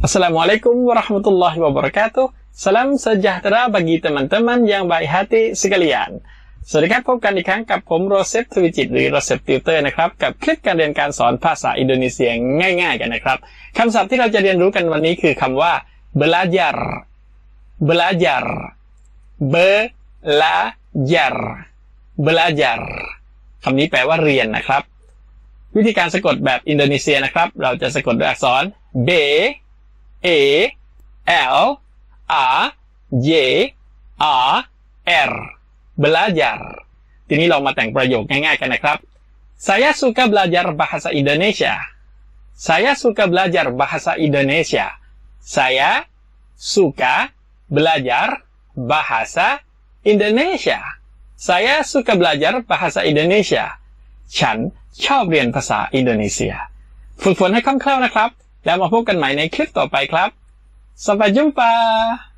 Assalamualaikum warahmatullahi wabarakatuh. Salam sejahtera bagi teman-teman yang baik hati sekalian สวัสดีครับ พบกันอีกครั้งกับผมโรเซฟทวิจิตหรือโรเซฟติวเตอร์นะครับ กับคลิปการเรียนการสอนภาษาอินโดนีเซียง่าย ๆ กันนะครับคำศัพท์ที่เราจะเรียนรู้กันวันนี้คือคำว่า belajar belajar belajar belajar คำนี้แปลว่าเรียนนะครับ วิธีการสะกดแบบอินโดนีเซียนะครับ เราจะสะกดด้วยอักษร b a l a j a r belajar ทีนี้เรามาแต่งประโยคง่ายๆกันนะครับ saya suka belajar bahasa Indonesia saya suka belajar bahasa Indonesia saya suka belajar bahasa Indonesia saya suka belajar bahasa Indonesia ฉันชอบเรียนภาษาอินโดนีเซีย ฝึกฝนให้คล่องแคล่วนะครับ แล้วมาพบกันใหม่ในคลิปต่อไปครับ Sampai jumpa!